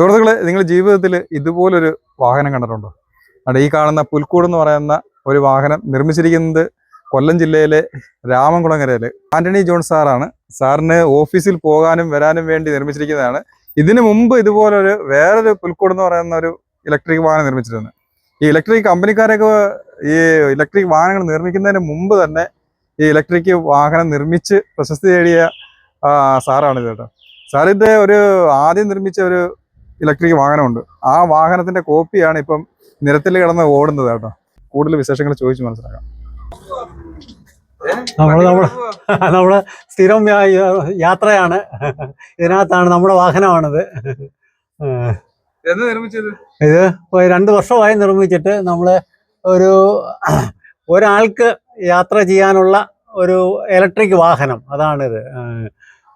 സുഹൃത്തുക്കളെ നിങ്ങൾ ജീവിതത്തിൽ ഇതുപോലൊരു വാഹനം കണ്ടിട്ടുണ്ടോ? അവിടെ ഈ കാണുന്ന പുൽക്കൂട് എന്ന് പറയുന്ന ഒരു വാഹനം നിർമ്മിച്ചിരിക്കുന്നത് കൊല്ലം ജില്ലയിലെ രാമൻകുളങ്ങരയിൽ. ആന്റണി ജോൺ സാറാണ്. സാറിന് ഓഫീസിൽ പോകാനും വരാനും വേണ്ടി നിർമ്മിച്ചിരിക്കുന്നതാണ്. ഇതിനു മുമ്പ് ഇതുപോലൊരു വേറൊരു പുൽക്കൂട് എന്ന് പറയുന്ന ഒരു ഇലക്ട്രിക് വാഹനം നിർമ്മിച്ചിരുന്നു. ഈ ഇലക്ട്രിക് കമ്പനിക്കാരൊക്കെ ഈ ഇലക്ട്രിക് വാഹനങ്ങൾ നിർമ്മിക്കുന്നതിന് മുമ്പ് തന്നെ ഈ ഇലക്ട്രിക് വാഹനം നിർമ്മിച്ച് പ്രശസ്തി നേടിയ സാറാണ് സാറാണിത് കേട്ടോ. സാറിന്റെ ഒരു ആദ്യം നിർമ്മിച്ച ഒരു ഇലക്ട്രിക് വാഹനമുണ്ട്. ആ വാഹനത്തിന്റെ കോപ്പിയാണ് ഇപ്പം നിരത്തിൽ കിടന്ന് ഓടുന്നത് കേട്ടോ. കൂടുതൽ വിശേഷങ്ങൾ ചോദിച്ചു മനസ്സിലാക്കാം. നമ്മൾ നമ്മൾ നമ്മൾ സ്ഥിരം യാത്രയാണ്. ഇതിനകത്താണ് നമ്മുടെ വാഹനമാണിത്. ഇത് രണ്ടു വർഷമായി നിർമ്മിച്ചിട്ട് നമ്മൾ ഒരു ഒരാൾക്ക് യാത്ര ചെയ്യാനുള്ള ഒരു ഇലക്ട്രിക് വാഹനം. അതാണിത്.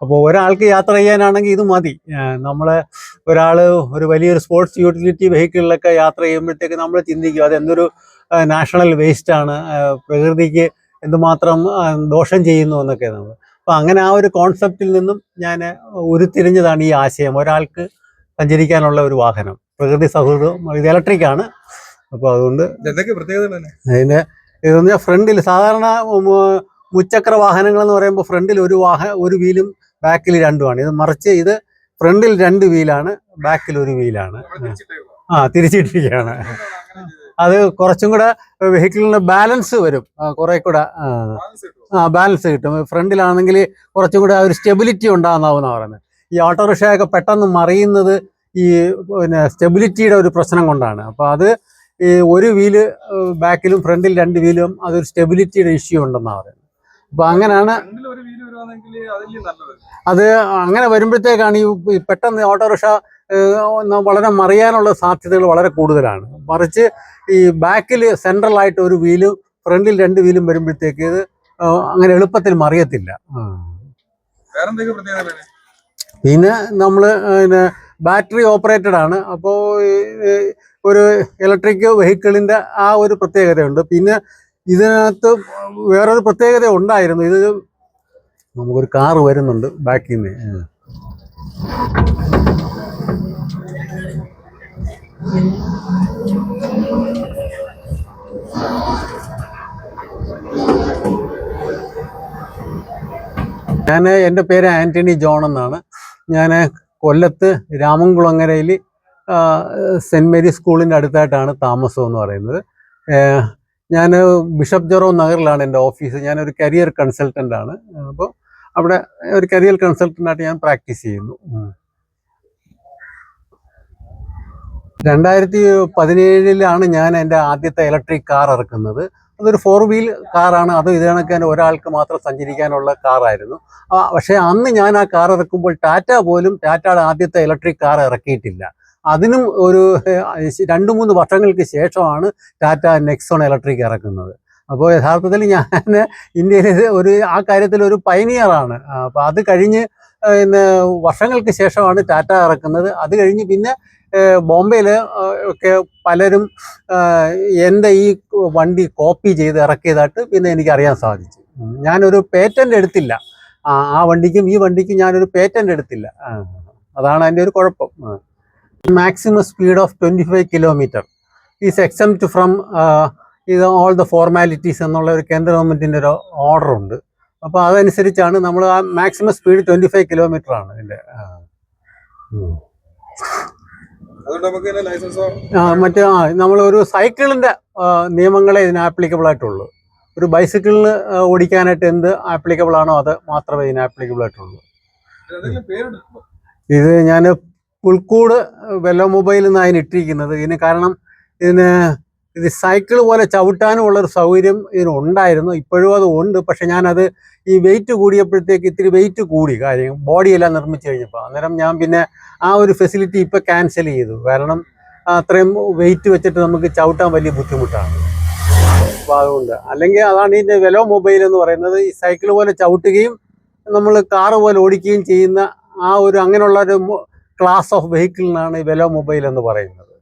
അപ്പോൾ ഒരാൾക്ക് യാത്ര ചെയ്യാനാണെങ്കിൽ ഇത് മതി. നമ്മൾ ഒരാൾ ഒരു വലിയൊരു സ്പോർട്സ് യൂട്ടിലിറ്റി വെഹിക്കിളിലൊക്കെ യാത്ര ചെയ്യുമ്പോഴത്തേക്ക് നമ്മൾ ചിന്തിക്കും അത് എന്തൊരു നാഷണൽ വേസ്റ്റാണ് പ്രകൃതിക്ക് എന്തുമാത്രം ദോഷം ചെയ്യുന്നു എന്നൊക്കെ നമ്മൾ. അപ്പോൾ അങ്ങനെ ആ ഒരു കോൺസെപ്റ്റിൽ നിന്നും ഞാൻ ഉരുത്തിരിഞ്ഞതാണ് ഈ ആശയം. ഒരാൾക്ക് സഞ്ചരിക്കാനുള്ള ഒരു വാഹനം. പ്രകൃതി സൗഹൃദം ഇത് ഇലക്ട്രിക് ആണ്. അപ്പോൾ അതുകൊണ്ട് അതിന്റെ ഇതെന്ന് പറഞ്ഞാൽ ഫ്രണ്ടിൽ സാധാരണ മുച്ചക്ര വാഹനങ്ങൾ എന്ന് പറയുമ്പോൾ ഫ്രണ്ടിൽ ഒരു വാഹ ഒരു വീലും ബാക്കിൽ രണ്ടുമാണ്. ഇത് മറിച്ച് ഇത് ഫ്രണ്ടിൽ രണ്ട് വീലാണ് ബാക്കിൽ ഒരു വീലാണ്. ആ തിരിച്ചിട്ടിരിക്കുകയാണ്. അത് കുറച്ചും കൂടെ വെഹിക്കിളിന് ബാലൻസ് വരും. കുറെ കൂടെ ആ, ആ ബാലൻസ് കിട്ടും. ഫ്രണ്ടിലാണെങ്കിൽ കുറച്ചും കൂടെ ഒരു സ്റ്റെബിലിറ്റി ഉണ്ടാകുന്നാവുന്ന പറയുന്നത്. ഈ ഓട്ടോറിക്ഷയൊക്കെ പെട്ടെന്ന് മറിയുന്നത് ഈ പിന്നെ സ്റ്റെബിലിറ്റിയുടെ ഒരു പ്രശ്നം കൊണ്ടാണ്. അപ്പോൾ അത് ഈ ഒരു വീൽ ബാക്കിലും ഫ്രണ്ടിൽ രണ്ട് വീലും അതൊരു സ്റ്റെബിലിറ്റിയുടെ ഇഷ്യൂ ഉണ്ടെന്നാണ് പറയുന്നത്. അപ്പോൾ അങ്ങനെയാണ് അത് അങ്ങനെ വരുമ്പോഴത്തേക്കാണ് ഈ പെട്ടെന്ന് ഓട്ടോറിക്ഷ വളരെ മറിയാനുള്ള സാധ്യതകൾ വളരെ കൂടുതലാണ്. മറിച്ച് ഈ ബാക്കിൽ സെൻട്രലായിട്ട് ഒരു വീലും ഫ്രണ്ടിൽ രണ്ട് വീലും വരുമ്പോഴത്തേക്ക് ഇത് അങ്ങനെ എളുപ്പത്തിൽ മറിയത്തില്ല. പിന്നെ നമ്മൾ പിന്നെ ബാറ്ററി ഓപ്പറേറ്റഡ് ആണ് അപ്പോൾ ഒരു ഇലക്ട്രിക് വെഹിക്കിളിന്റെ ആ ഒരു പ്രത്യേകതയുണ്ട്. പിന്നെ ഇതിനകത്ത് വേറൊരു പ്രത്യേകത ഉണ്ടായിരുന്നു. ഇത് നമുക്കൊരു കാറ് വരുന്നുണ്ട് ബാക്കിൽ നിന്ന് ഞാൻ എന്റെ പേര് ആന്റണി ജോൺ എന്നാണ്. ഞാൻ കൊല്ലത്ത് രാമൻകുളങ്ങരയിൽ സെന്റ് മേരി സ്കൂളിന്റെ അടുത്തായിട്ടാണ് താമസം എന്ന് പറയുന്നത്. ഞാൻ ബിഷപ്പ് ജെറോ നഗറിലാണ് എന്റെ ഓഫീസ്. ഞാനൊരു കരിയർ കൺസൾട്ടന്റ് ആണ് അപ്പോൾ അവിടെ ഒരു കരിയർ കൺസൾട്ടന്റായിട്ട് ഞാൻ പ്രാക്ടീസ് ചെയ്യുന്നു. രണ്ടായിരത്തി പതിനേഴിലാണ് ഞാൻ എന്റെ ആദ്യത്തെ ഇലക്ട്രിക് കാർ ഇറക്കുന്നത്. അതൊരു ഫോർ വീൽ കാറാണ് അത് ഇത് കണക്കാൻ ഒരാൾക്ക് മാത്രം സഞ്ചരിക്കാനുള്ള കാറായിരുന്നു പക്ഷേ അന്ന് ഞാൻ ആ കാർ ഇറക്കുമ്പോൾ ടാറ്റ പോലും ടാറ്റയുടെ ആദ്യത്തെ ഇലക്ട്രിക് കാർ ഇറക്കിയിട്ടില്ല. അതിനും ഒരു രണ്ട് മൂന്ന് വർഷങ്ങൾക്ക് ശേഷമാണ് ടാറ്റ നെക്സോൺ ഇലക്ട്രിക് ഇറക്കുന്നത്. അപ്പോൾ യഥാർത്ഥത്തിൽ ഞാൻ ഇന്ത്യയിൽ ഒരു ആ കാര്യത്തിൽ ഒരു പൈനിയറാണ് അപ്പോൾ അത് കഴിഞ്ഞ് പിന്നെ വർഷങ്ങൾക്ക് ശേഷമാണ് ടാറ്റ ഇറക്കുന്നത്. അത് കഴിഞ്ഞ് പിന്നെ ബോംബെയിൽ ഒക്കെ പലരും എന്റെ ഈ വണ്ടി കോപ്പി ചെയ്ത് ഇറക്കിയതായിട്ട് പിന്നെ എനിക്ക് അറിയാൻ സാധിച്ചു. ഞാനൊരു പേറ്റന്റ് എടുത്തില്ല. ആ വണ്ടിക്കും ഈ വണ്ടിക്കും ഞാനൊരു പേറ്റന്റ് എടുത്തില്ല. അതാണ് അതിന്റെ ഒരു കുഴപ്പം. Maximum speed of twenty five kilometre is exempt from ഇത് ഓൾ ദ ഫോർമാലിറ്റീസ് എന്നുള്ള ഒരു കേന്ദ്ര ഗവൺമെന്റിന്റെ ഒരു ഓർഡർ ഉണ്ട്. അപ്പോൾ അതനുസരിച്ചാണ് നമ്മൾ ആ maximum speed twenty five kilometre ആണ് ഇതിന്റെ ലൈസൻസോ മറ്റേ ആ നമ്മളൊരു സൈക്കിളിന്റെ നിയമങ്ങളെ ഇതിന് ആപ്ലിക്കബിൾ ആയിട്ടുള്ളൂ. ഒരു ബൈസിക്കിളിന് ഓടിക്കാനായിട്ട് എന്ത് ആപ്ലിക്കബിൾ ആണോ അത് മാത്രമേ ഇതിന് ആപ്ലിക്കബിൾ ആയിട്ടുള്ളൂ. ഇത് ഞാൻ പുൽക്കൂട് വെല്ലോ മൊബൈലിൽ നിന്നാണ് അതിന് ഇട്ടിരിക്കുന്നത്. ഇതിന് കാരണം ഇതിന് ഇത് സൈക്കിൾ പോലെ ചവിട്ടാനും ഉള്ളൊരു സൗകര്യം ഇതിനുണ്ടായിരുന്നു. ഇപ്പോഴും അത് ഉണ്ട്. പക്ഷെ ഞാനത് ഈ വെയിറ്റ് കൂടിയപ്പോഴത്തേക്ക് ഇത്തിരി വെയിറ്റ് കൂടി. കാര്യം ബോഡിയെല്ലാം നിർമ്മിച്ചു കഴിഞ്ഞപ്പോൾ. അന്നേരം ഞാൻ പിന്നെ ആ ഒരു ഫെസിലിറ്റി ഇപ്പോൾ ക്യാൻസൽ ചെയ്തു. കാരണം അത്രയും വെയിറ്റ് വെച്ചിട്ട് നമുക്ക് ചവിട്ടാൻ വലിയ ബുദ്ധിമുട്ടാണ്. അപ്പോൾ അതുകൊണ്ട് അല്ലെങ്കിൽ അതാണ് ഇതിന്റെ വെലോ മൊബൈൽ എന്ന് പറയുന്നത്. ഈ സൈക്കിൾ പോലെ ചവിട്ടുകയും നമ്മൾ കാറ് പോലെ ഓടിക്കുകയും ചെയ്യുന്ന ആ ഒരു അങ്ങനെയുള്ള ഒരു ക്ലാസ് ഓഫ് വെഹിക്കിളിനാണ് ഈ വെലോ മൊബൈൽ എന്ന് പറയുന്നത്.